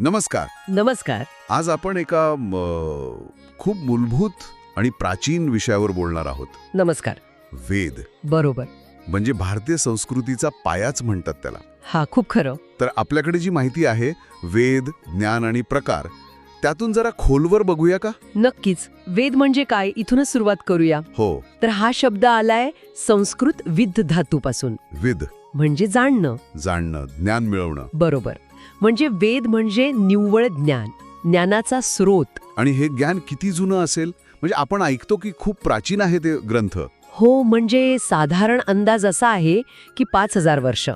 नमस्कार. नमस्कार. आज आपण एका खूप मूलभूत आणि प्राचीन विषयावर बोलणार आहोत. नमस्कार. वेद. बरोबर. म्हणजे भारतीय संस्कृतीचा पायाच म्हणतात त्याला. हा खूप खरं. तर आपल्याकडे जी माहिती आहे वेद ज्ञान आणि प्रकार त्यातून जरा खोलवर बघूया का? नक्कीच. वेद म्हणजे काय? इथूनच सुरुवात करूया. हो. तर हा शब्द आलाय संस्कृत विद धातूपासून. विद म्हणजे जाणणं. जाणणं ज्ञान मिळवणं. बरोबर. म्हणजे वेद म्हणजे निव्वळ ज्ञान ज्ञानाचा स्रोत. आणि हे ज्ञान किती जुनं असेल? म्हणजे आपण ऐकतो की खूप प्राचीन आहे ते ग्रंथ. हो म्हणजे साधारण अंदाज असा आहे की पाच हजार वर्ष.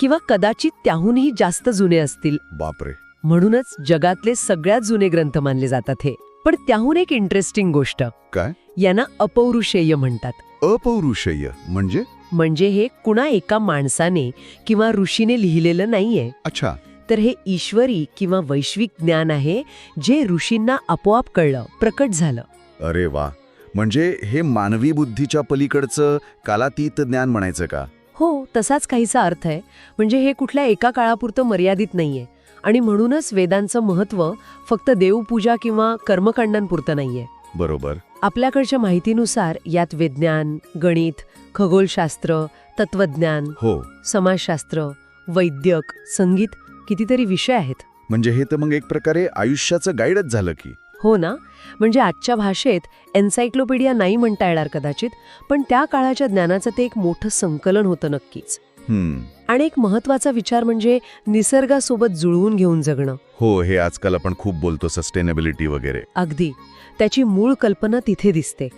किंवा कदाचित त्याहूनही जास्त जुने असतील. बापरे. म्हणूनच जगातले सगळ्यात जुने ग्रंथ मानले जातात हे. पण त्याहून एक इंटरेस्टिंग गोष्ट. काय? यांना अपौरुषेय म्हणतात. अपौरुषेय म्हणजे? म्हणजे हे कुणा एका माणसाने किंवा ऋषीने लिहिलेलं नाहीये. अच्छा. तर हे ईश्वरी किंवा वैश्विक ज्ञान आहे जे ऋषींना आपोआप कळलं प्रकट झालं. अरे वा. म्हणजे हे मानवी बुद्धीच्या पलीकडचं कालातीत ज्ञान म्हणायचं का? हो तसाच काहीसा अर्थ आहे. म्हणजे हे कुठल्या एका काळापुरतं मर्यादित नाहीये. आणि म्हणूनच वेदांचं महत्त्व फक्त देवपूजा किंवा कर्मकांडांपुरतं नाहीये. बरोबर. आपल्याकडच्या माहितीनुसार यात विज्ञान गणित खगोलशास्त्र तत्वज्ञान हो. समाजशास्त्र वैद्यक संगीत कितीतरी विषय आहेत. म्हणजे हे तर मग एक प्रकारे आयुष्याचं गाईडच झालं की. हो ना? म्हणजे आजच्या भाषेत एन्सायक्लोपीडिया नाही म्हणता येणार कदाचित पण त्या काळाच्या ज्ञानाचं ते एक मोठं संकलन होतं नक्कीच. हम्म. आणि एक महत्त्वाचा विचार म्हणजे निसर्गासोबत जुळवून घेऊन जगणं. हो हे आजकाल आपण खूप बोलतो सस्टेनेबिलिटी वगैरे. अगदी. त्याची मूळ कल्पना तिथे दिसते.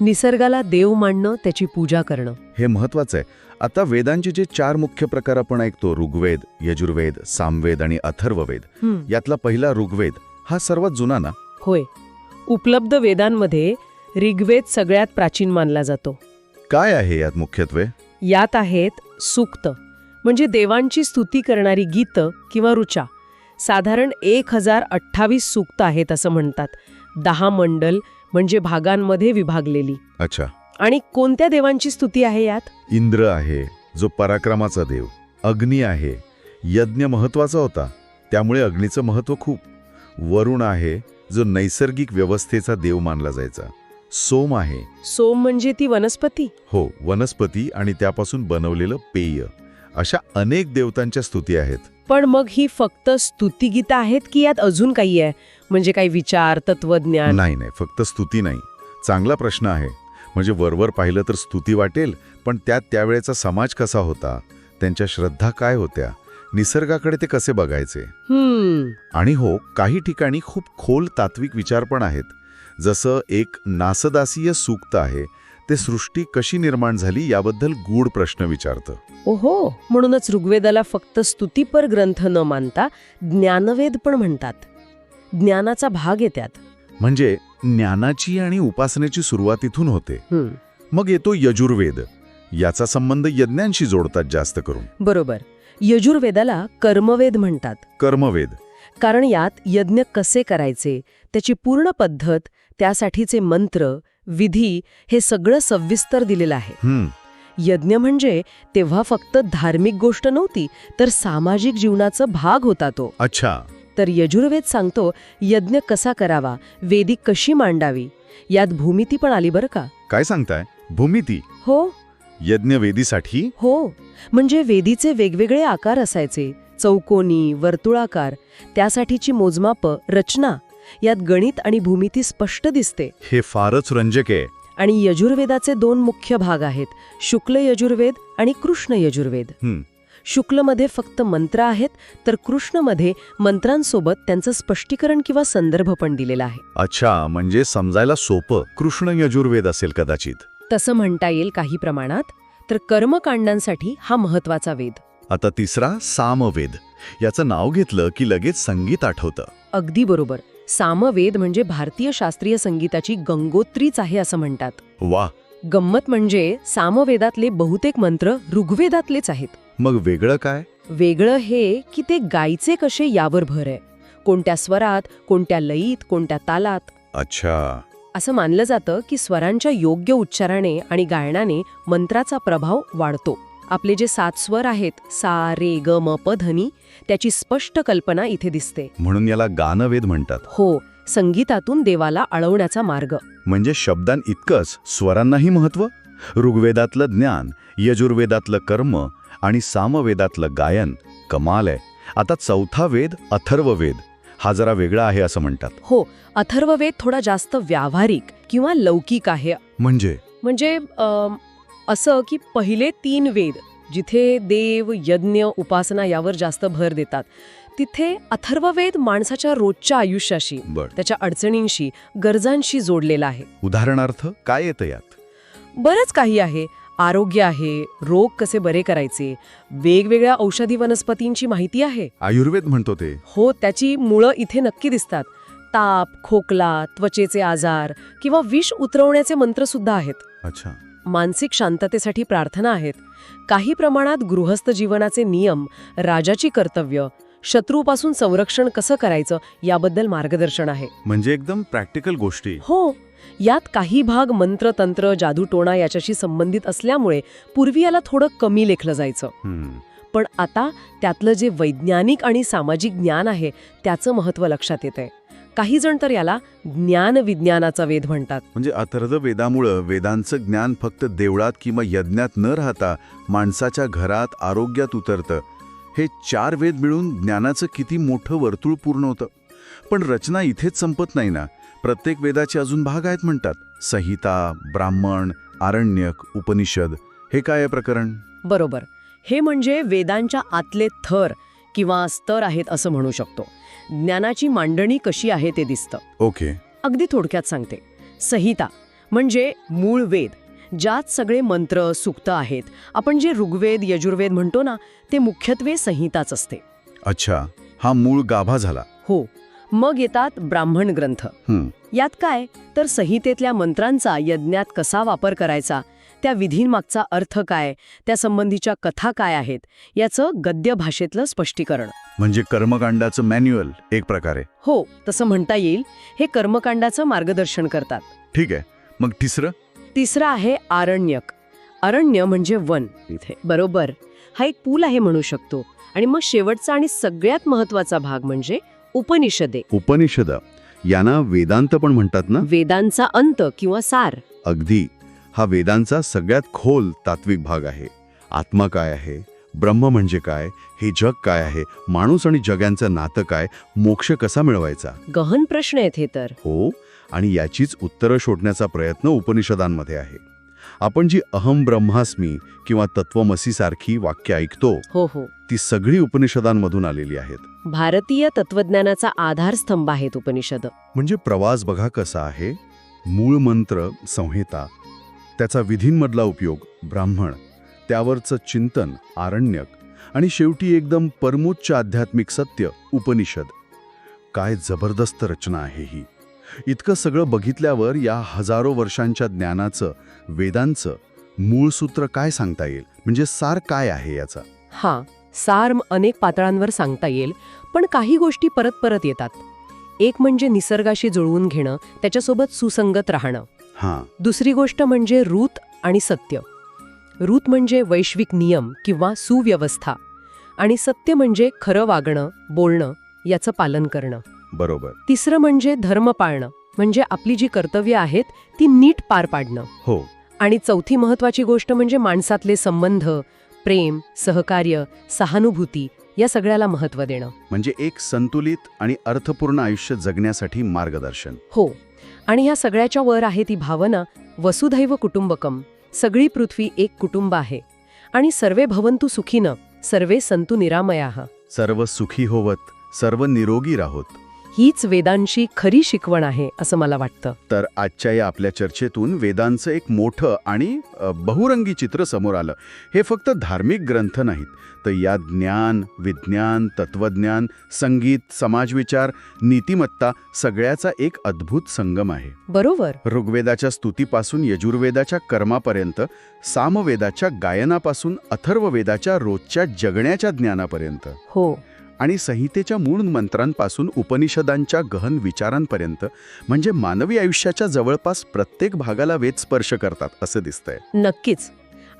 निसर्गाला देव मानणं त्याची पूजा करणं. हे महत्वाचं आहे. आता वेदांचे जे चार मुख्य प्रकार आपण ऐकतो ऋग्वेद यजुर्वेद सामवेद आणि अथर्ववेद यातला पहिला ऋग्वेद हा सर्वात जुना ना? होय. उपलब्ध वेदांमध्ये ऋग्वेद सगळ्यात प्राचीन मानला जातो. काय आहे यात मुख्यत्वे? यात आहेत सूक्त म्हणजे देवांची स्तुती करणारी गीत किंवा ऋचा. साधारण एक हजार अठ्ठावीस सूक्त आहेत असं म्हणतात. दहा मंडल म्हणजे भागांमध्ये विभागलेली. अच्छा. आणि कोणत्या देवांची स्तुती आहे यात? इंद्र आहे जो पराक्रमाचा देव. अग्नी आहे यज्ञ महत्त्वाचा होता. त्यामुळे अग्नीचं महत्त्व खूप. वरुण आहे जो नैसर्गिक व्यवस्थेचा देव मानला जायचा. सोम आहे. सोम म्हणजे ती वनस्पती? हो वनस्पती आणि त्यापासून बनवलेलं पेय. अशा अनेक देवतांच्या स्तुती आहेत. पण मग ही फक्त स्तुतिगीतं आहेत की यात अजून काही आहे? म्हणजे काही विचार तत्वज्ञान नाही नाही फक्त स्तुती नाही. चांगला प्रश्न आहे. म्हणजे वरवर पाहिलं तर स्तुती वाटेल पण त्यात त्यावेळेचा समाज कसा होता? त्यांच्या श्रद्धा काय होत्या? निसर्गाकडे ते कसे बघायचे? आणि हो काही ठिकाणी खूप खोल तात्विक विचार पण आहेत. जसं एक नासदासीय सूक्त आहे ते सृष्टी कशी निर्माण झाली याबद्दल गूढ प्रश्न विचारतं. ओहो म्हणूनच ऋग्वेदाला फक्त स्तुतीपर ग्रंथ न मानता ज्ञानवेद पण म्हणतात. ज्ञानाचा भाग येतात म्हणजे ज्ञानाची आणि उपासनेची सुरुवात इथून होते. मग येतो यजुर्वेद. याचा संबंध यज्ञांशी जोडतात जास्त करून. बरोबर. यजुर्वेदाला कर्मवेद म्हणतात. कर्मवेद. कारण यात यज्ञ कसे करायचे त्याची पूर्ण पद्धत त्यासाठीचे मंत्र विधी हे सगळं सविस्तर दिलेलं आहे. यज्ञ म्हणजे तेव्हा फक्त धार्मिक गोष्ट नव्हती तर सामाजिक जीवनाचा भाग होता तो. अच्छा. तर यजुर्वेद सांगतो यज्ञ कसा करावा वेदी कशी मांडावी? यात भूमिती पण आली बरं का? काय सांगताय? भूमिती? हो. यज्ञवेदीसाठी हो. म्हणजे वेदीचे वेगवेगळे आकार असायचे. चौकोनी वर्तुळाकार त्यासाठीची मोजमापं रचना यात गणित आणि भूमिती स्पष्ट दिसते. हे फारच रंजक आहे. आणि यजुर्वेदाचे दोन मुख्य भाग आहेत शुक्ल यजुर्वेद आणि कृष्ण यजुर्वेद. शुक्लमध्ये फक्त मंत्र आहेत तर कृष्णमध्ये मंत्रांसोबत त्यांचं स्पष्टीकरण किंवा संदर्भ पण दिलेला आहे. अच्छा म्हणजे समजायला सोपं. कृष्ण यजुर्वेद असेल कदाचित. तसं म्हणता येईल काही प्रमाणात तर कर्मकांडांसाठी हा महत्त्वाचा वेद आता तिसरा सामवेद. याचं नाव घेतलं की लगेच संगीत आठवतं. अगदी बरोबर. सामवेद म्हणजे भारतीय शास्त्रीय संगीताची गंगोत्रीच आहे असं म्हणतात. वा गंमत म्हणजे सामवेदातले बहुतेक मंत्र ऋग्वेदातलेच आहेत. मग वेगळं काय? वेगळं हे की ते गायचे कसे यावर भर आहे. कोणत्या स्वरात कोणत्या लयीत कोणत्या तालात. अच्छा. असं मानलं जातं की स्वरांच्या योग्य उच्चाराने आणि गायनाने मंत्राचा प्रभाव वाढतो. आपले जे सात स्वर आहेत सा रे ग म प धनी त्याची स्पष्ट कल्पना इथे दिसते. म्हणून याला गानवेद म्हणतात. हो संगीतातून देवाला अळवण्याचा मार्ग. म्हणजे शब्दां इतकंच स्वरांनाही महत्त्व? ऋग्वेदातलं ज्ञान यजुर्वेदातलं कर्म आणि सामवेदातलं गायन कमाल आहे. आता चौथा वेद अथर्ववेद हा जरा वेगळा आहे असं म्हणतात. हो अथर्ववेद थोडा जास्त व्यावहारिक किंवा लौकिक आहे. म्हणजे? म्हणजे असं की पहिले तीन वेद जिथे देव यज्ञ उपासना यावर जास्त भर देतात तिथे अथर्ववेद माणसाच्या रोजच्या आयुष्याशी त्याच्या अडचणींशी गरजांशी जोडलेला आहे. उदाहरणार्थ काय येतं यात? बरंच काही आहे. आरोग्य आहे रोग कसे बरे करायचे वेगवेगळ्या औषधी वनस्पतींची माहिती आहे. आयुर्वेद म्हणतो ते. हो त्याची मुळं इथे नक्की दिसतात. ताप खोकला त्वचेचे आजार किंवा विष उतरवण्याचे मंत्र सुद्धा आहेत. अच्छा. मानसिक शांततेसाठी प्रार्थना आहेत. काही प्रमाणात गृहस्थ जीवनाचे नियम राजाची कर्तव्य शत्रूपासून संरक्षण कसं करायचं याबद्दल मार्गदर्शन आहे. म्हणजे एकदम प्रॅक्टिकल गोष्टी. हो यात काही भाग मंत्र तंत्र जादूटोणा याच्याशी संबंधित असल्यामुळे पूर्वी याला थोडं कमी लेखलं जायचं. पण आता त्यातलं जे वैज्ञानिक आणि सामाजिक ज्ञान आहे त्याचं महत्त्व लक्षात येतंय. काही जण तर याला ज्ञान विज्ञानाचा वेध म्हणतात. म्हणजे अथर्व वेदामुळं वेदांचं ज्ञान फक्त देवळात किंवा यज्ञात न राहता माणसाच्या घरात आरोग्यात उतरतं. हे चार वेद मिळून ज्ञानाचं किती मोठं वर्तुळ पूर्ण होतं. पण रचना इथेच संपत नाही ना. प्रत्येक वेदाचे अजून भाग आहेत म्हणतात. संहिता ब्राह्मण आरण्यक उपनिषद हे काय प्रकरण? बरोबर. हे म्हणजे वेदांच्या आतले थर किंवा स्तर आहेत असं म्हणू शकतो. ज्ञानाची मांडणी कशी आहे ते दिसतं. ओके. अगदी थोडक्यात सांगते. संहिता म्हणजे मूळ वेद ज्यात सगळे मंत्र सुक्त आहेत. आपण जे ऋग्वेद यजुर्वेद म्हणतो ना ते मुख्यत्वे संहिताच असते. अच्छा. हा मूळ गाभा झाला. हो. मग येतात ब्राह्मण ग्रंथ. यात काय? तर संहितेतल्या मंत्रांचा यज्ञात कसा वापर करायचा? त्या विधींमागचा अर्थ काय? त्या संबंधीच्या कथा काय आहेत? याचं गद्य भाषेतलं स्पष्टीकरण. म्हणजे कर्मकांडाचं मॅन्युअल एक प्रकारे. हो तसं म्हणता येईल. हे कर्मकांडाचं मार्गदर्शन करतात. ठीक आहे. मग तिसरं? तिसरं आहे आरण्यक. अरण्य म्हणजे वन. इथे. बरोबर. हा एक पूल आहे म्हणू शकतो. आणि मग शेवटचा आणि सगळ्यात महत्त्वाचा भाग म्हणजे उपनिषदे. उपनिषद. यांना वेदांत पण म्हणतात ना? वेदांचा अंत किंवा सार. अगदी. हा वेदांचा सगळ्यात खोल तात्विक भाग आहे. आत्मा काय आहे? ब्रह्म म्हणजे काय? हे जग काय आहे? माणूस आणि जगांचं नातं काय? मोक्ष कसा मिळवायचा? गहन प्रश्न आहेत हे तर. हो. आणि याचीच उत्तरं शोधण्याचा प्रयत्न उपनिषदांमध्ये आहे. आपण जी अहम ब्रह्मास्मी किंवा तत्वमसी सारखी वाक्य ऐकतो हो हो. ती सगळी उपनिषदांमधून आलेली आहेत. भारतीय तत्वज्ञानाचा आधारस्तंभ आहेत उपनिषद. म्हणजे प्रवास बघा कसा आहे. मूळ मंत्र संहिता त्याचा विधींमधला उपयोग ब्राह्मण त्यावरचं चिंतन आरण्यक आणि शेवटी एकदम परमोच्च आध्यात्मिक सत्य उपनिषद. काय जबरदस्त रचना आहे ही. इतकं सगळं बघितल्यावर या हजारो वर्षांच्या ज्ञानाचं वेदांचं मूळ सूत्र काय सांगता येईल? म्हणजे सार काय आहे याचा? हा सार अनेक पातळांवर सांगता येईल पण काही गोष्टी परत परत येतात. एक म्हणजे निसर्गाशी जुळवून घेणं त्याच्यासोबत सुसंगत राहणं. हां. दुसरी गोष्ट म्हणजे ऋत आणि सत्य. ऋत म्हणजे वैश्विक नियम किंवा सुव्यवस्था. आणि सत्य म्हणजे खरं वागणं बोलणं याचं पालन करणं. बरोबर. तिसरं म्हणजे धर्म पाळणं म्हणजे आपली जी कर्तव्य आहेत ती नीट पार पाडणं. हो. आणि चौथी महत्वाची गोष्ट म्हणजे माणसातले संबंध प्रेम सहकार्य सहानुभूती या सगळ्याला महत्त्व देणं. म्हणजे एक संतुलित आणि अर्थपूर्ण आयुष्य जगण्यासाठी मार्गदर्शन. हो. आणि ह्या सगळ्याच्या वर आहे ती भावना वसुधैव कुटुंबकम. सगळी पृथ्वी एक कुटुंब आहे. आणि सर्वे भवंतु सुखीनं सर्वे संतु निरामयाः. सर्व सुखी होवत सर्व निरोगी राहोत. हीच वेदांची खरी शिकवण आहे असं मला वाटतं. तर आजच्या या आपल्या चर्चेतून वेदांचं एक मोठं आणि बहुरंगी चित्र समोर आलं. हे फक्त धार्मिक ग्रंथ नाहीत तर यात ज्ञान विज्ञान तत्वज्ञान संगीत समाजविचार नीतिमत्ता सगळ्याचा एक अद्भुत संगम आहे. बरोबर. ऋग्वेदाच्या स्तुतीपासून यजुर्वेदाच्या कर्मापर्यंत सामवेदाच्या गायनापासून अथर्ववेदाच्या रोजच्या जगण्याच्या ज्ञानापर्यंत. हो. आणि संहितेच्या मूळ मंत्रांपासून उपनिषदांच्या गहन विचारांपर्यंत म्हणजे मानवी आयुष्याच्या जवळपास प्रत्येक भागाला वेद स्पर्श करतात असं दिसतंय. नक्कीच.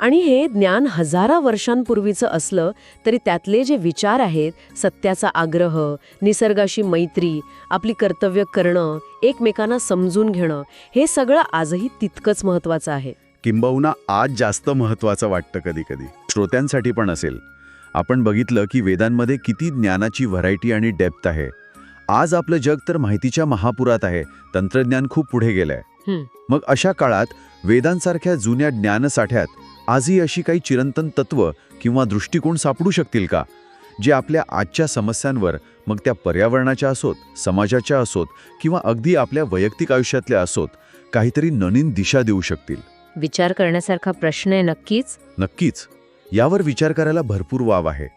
आणि हे ज्ञान हजारा वर्षांपूर्वीचं असलं तरी त्यातले जे विचार आहेत सत्याचा आग्रह निसर्गाशी मैत्री आपली कर्तव्य करणं एकमेकांना समजून घेणं हे सगळं आजही तितकंच महत्वाचं आहे. किंबहुना आज जास्त महत्वाचं वाटतं कधी कधी श्रोत्यांसाठी पण असेल. आपण बघितलं की वेदांमध्ये किती ज्ञानाची व्हरायटी आणि डेप्थ आहे. आज आपलं जग तर माहितीच्या महापुरात आहे. तंत्रज्ञान खूप पुढे गेलंय. मग अशा काळात वेदांसारख्या जुन्या ज्ञानसाठ्यात आजही अशी काही चिरंतन तत्व किंवा दृष्टिकोन सापडू शकतील का? जे आपल्या आजच्या समस्यांवर मग त्या पर्यावरणाच्या असोत समाजाच्या असोत किंवा अगदी आपल्या वैयक्तिक आयुष्यातल्या असोत काहीतरी नवीन दिशा देऊ शकतील. विचार करण्यासारखा प्रश्न आहे नक्कीच. नक्कीच. यावर विचार करायला भरपूर वाव आहे.